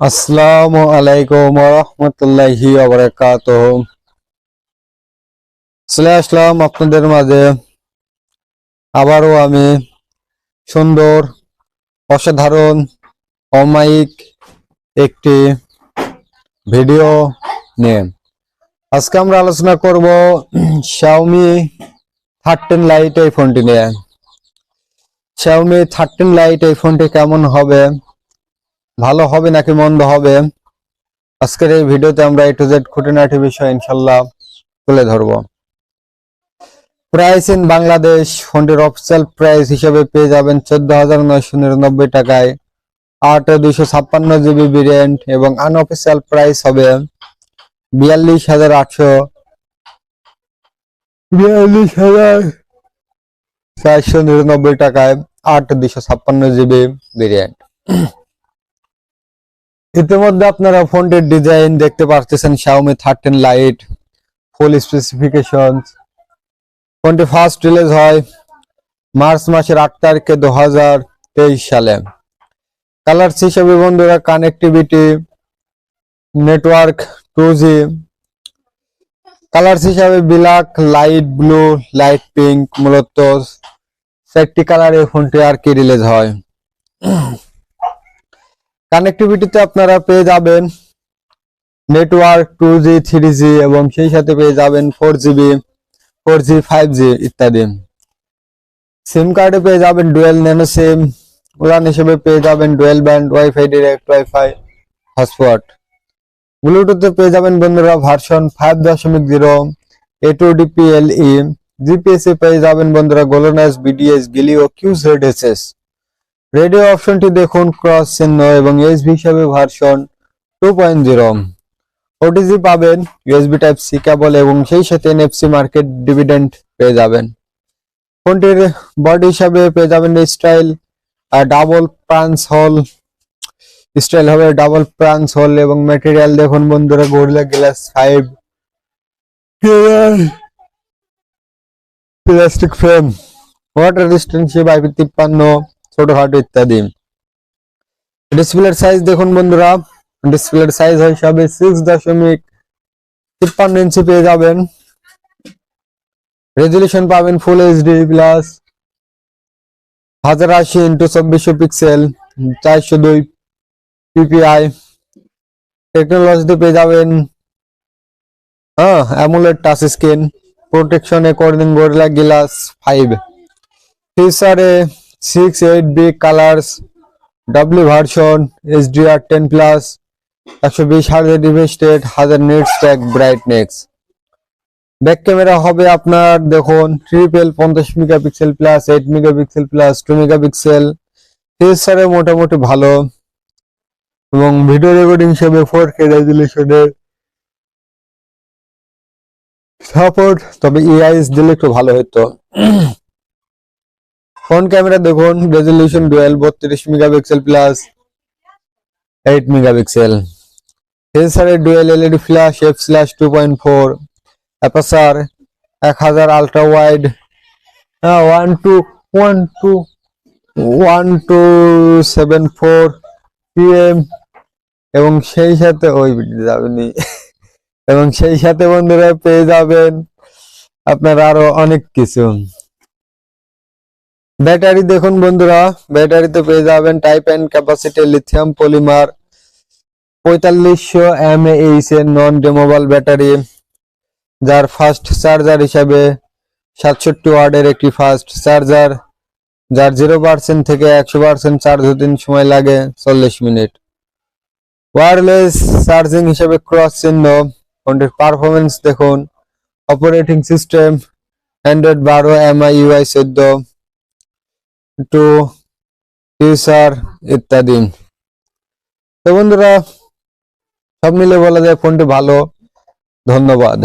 আসসালামু আলাইকুম রহমতুল্লাহি আবরাকাত চলে আসলাম আপনাদের মাঝে। আবারও আমি সুন্দর, অসাধারণ, অমায়িক একটি ভিডিও নিয়ে। আজকে আমরা আলোচনা করব শাওমি থার্টিন লাইট এই ফোনটি নিয়ে। শাওমি থার্টিন লাইট এই ফোনটি কেমন হবে? ভালো হবে নাকি মন্দ হবে? আজকের এই ভিডিওতে আমরা এ টু জেড খুঁটিনাটি বিষয় ইনশাল্লাহ তুলে ধরব। প্রাইস ইন বাংলাদেশ ফোনটির অফিসিয়াল প্রাইস হিসেবে পেয়ে যাবেন চোদ্দ হাজার নয়শো নিরানব্বই টাকায়। আট দুইশো ছাপ্পান্ন জিবি ভেরিয়েন্ট এবং আনঅফিসিয়াল প্রাইস হবে বিয়াল্লিশ হাজার আটশো। বিয়াল্লিশ হাজার চারশো নিরানব্বই টাকায় আট দুইশো ছাপ্পান্ন জিবি ভেরিয়েন্ট ইতিমধ্যে আপনারা ফোনটির ডিজাইন দেখতে পারতেছেন Xiaomi thirteen lite full specification ফোনটি ফার্স্ট রিলিজ হয় মার্চ মাসের আট তারিখে দু হাজার তেইশ সালে। কালার্স হিসেবে বন্ধুরা connectivity network two G colours হিসাবে black light blue light pink মূলত। চারটি কালারে ফোনটি আর কি রিলিজ হয়। কানেক্টিভিটিতে আপনারা পেয়ে যাবেন network two G three G এবং সেই সাথে পেয়ে যাবেন four GB four G five G ইত্যাদি। সিম কার্ডে পেয়ে যাবেন ডুয়েল ন্যানো সিম উড়ান হিসেবে পেয়ে যাবেন dual band WiFi direct WiFi hotspot ব্লুটুথে পেয়ে যাবেন বন্ধুরা ভার্সন ফাইভ দশমিক zero A two DP LE GPS পেয়ে যাবেন বন্ধুরা GLONASS BDS Galileo Q Z S S radio অপশনটি দেখুন ক্রস চিহ্ন এবং ইউএসবি হিসাবে version two point zero OTG পাবেন ইউএসবি টাইপ সি কেবল এবং সেই সাথে এনএফসি মার্কেট ডিভিডেন্ড পেয়ে যাবেন। ফোনটির বডি হিসাবে পেয়ে যাবেন স্টাইল ডাবল প্রান্স হল স্টাইল হবে ডাবল প্রান্স হল এবং ম্যাটেরিয়াল দেখুন বন্ধুরা gorilla glass five plastic frame water resistant IP তিপ্পান্ন ছোটখাটো ইত্যাদি। ডিসপ্লের সাইজ দেখুন বন্ধুরা। ডিসপ্লের সাইজ হিসাবে সিক্স দশমিক তিপ্পান্ন ইঞ্চি পেয়ে যাবেন। রেজলিউশন পাবেন ফুল এইচডি প্লাস হাজার আশি ইন্টু চব্বিশশো পিক্সেল চারশো দুই পিপিআই টেকনোলজিতে পেয়ে যাবেন। হ্যাঁ অ্যামুলেট টাচ স্ক্রিন প্রোটেকশনে করদিন gorilla glass five ফিচারে six eight B colours W version HDR ten plus একশো বিশ হাজার রিভেস্টেড হাজার নেট স্ট্যাক ব্রাইটনেস ব্যাক ক্যামেরা হবে আপনার, দেখুন ট্রিপল পঞ্চাশ megapixel plus eight megapixel plus two megapixel ফিচারে মোটামুটি ভালো। এবং ভিডিও রেকর্ডিং হিসেবে ফোর কে রেজুলেশনের সাপোর্ট তবে এআইএস দিলে একটু ভালো হতো ফ্রন্ট ক্যামেরা দেখুন রেজলিউশন ডুয়েল বত্রিশ megapixel plus eight megapixel সেন্সারে dual LED flash F slash two point four aperture এক হাজার ultra wide one two one two one two seven four PM এবং সেই সাথে, ওই যাবেনি। এবং সেই সাথে বন্ধুরা, পেয়ে যাবেন আপনার আরও অনেক কিছু। ব্যাটারি দেখুন বন্ধুরা, ব্যাটারিতে পেয়ে যাবেন type and capacity lithium polymer পঁয়তাল্লিশশো এম এইচ এর নন ডেমোবাল ব্যাটারি, যার ফাস্ট চার্জার হিসাবে সাতষট্টি ওয়ার্ডের একটি ফাস্ট চার্জার যার জিরো পার্সেন্ট থেকে একশো পার্সেন্ট চার্জ হতে সময় লাগে চল্লিশ মিনিট। ওয়্যারলেস চার্জিং হিসাবে ক্রস চিহ্ন, ফোনটির পারফরমেন্স দেখুন অপারেটিং সিস্টেম অ্যান্ড্রয়েড বারো এমআই ইউআই চোদ্দ টু টিউসার ইত্যাদি। তো বন্ধুরা সব মিলে বলা যায় ফোনটি ভালো। ধন্যবাদ।